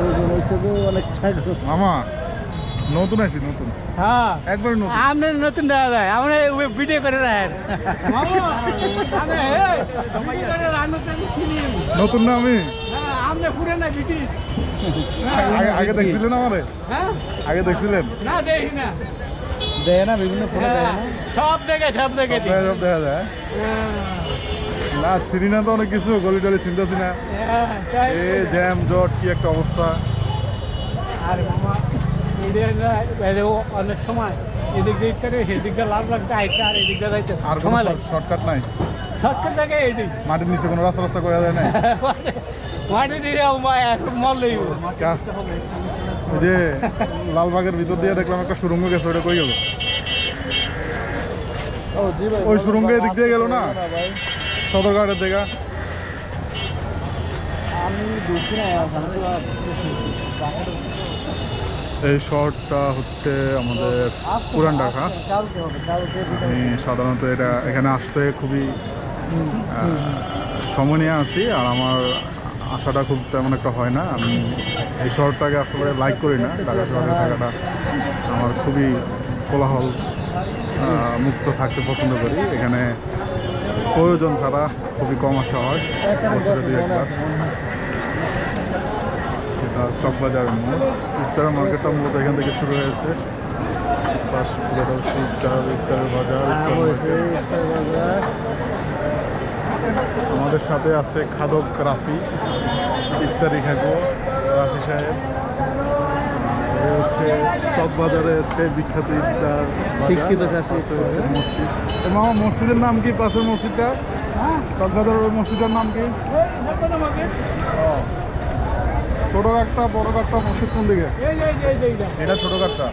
ওজন হয়েছে যে অনেক মামা নতুন আছি নতুন। হ্যাঁ। একবার নতুন। আমরা নতুন দেওয়া যায় আমরা ভিডিও করে রাখেন। নতুন না আমি? আমরা পুরে না ব্রিটিশ। আগে- দেখছিলেন আমারে? হ্যাঁ? আগে দেখছিলেন? না দেখি না। দেয় না বিভিন্ন ফোনে দেয় হ্যাঁ, না সব দেখে সব দেখে সব দেখা- সব দেখা যায়। না চিনি না তো অনেক কিছু গলি টলি চিনতেছি না। এ জ্যাম জট কি একটা অবস্থা। আর মামা ও- অনেক সময় এদিক দিক করে সেদিক দিয়ে লাভ লাগতে আইতে আর এদিক দিয়ে যাইতে আর সময় লাগে। শর্টকাট নাই? শর্টকাট থাকে এদিক। মাটির নিচে কোনো রাস্তা রাস্তা করে যায় না মাটি দিয়ে মল লইব যে লালবাগের ভিতর দিয়ে দেখলাম একটা সুরঙ্গ গেছে ওটা কই গেল? ভাই ওই সুরঙ্গে এদিক দিয়ে গেল না? সদরঘাটের দেখা এই শহরটা হচ্ছে আমাদের পুরান ঢাকা। আমি সাধারণত এটা এখানে আসতে খুবই সময় নিয়ে আসি আর আমার আশাটা খুব তেমন একটা হয় না। আমি এই শহরটাকে আসলে লাইক করি না ঢাকা শহরে থাকাটা আমার খুবই কোলাহল মুক্ত থাকতে পছন্দ করি। এখানে প্রয়োজন ছাড়া খুবই কম আসা হয় বছরে দুই একবার এটা চকবাজার মোড় ইফতার মার্কেটটা মূলত এখান থেকে শুরু হয়েছে। পাশ পুরোটা হচ্ছে ইফতার ইফতারের বাজার ইফতার আমাদের সাথে আছে খাদক রাফি। ইফতারি খাব রাফি সাহেব। চকবাজারের সেই বিখ্যাত ইফতার শিক্ষিত চাষি মসজিদ। মামা মসজিদের নাম কি? পাশের মসজিদটা? চকবাজারের ওই মসজিদের নাম কি? ছোট একটা বড় একটা মসজিদ কোন দিকে? এটা ছোট কাঠটা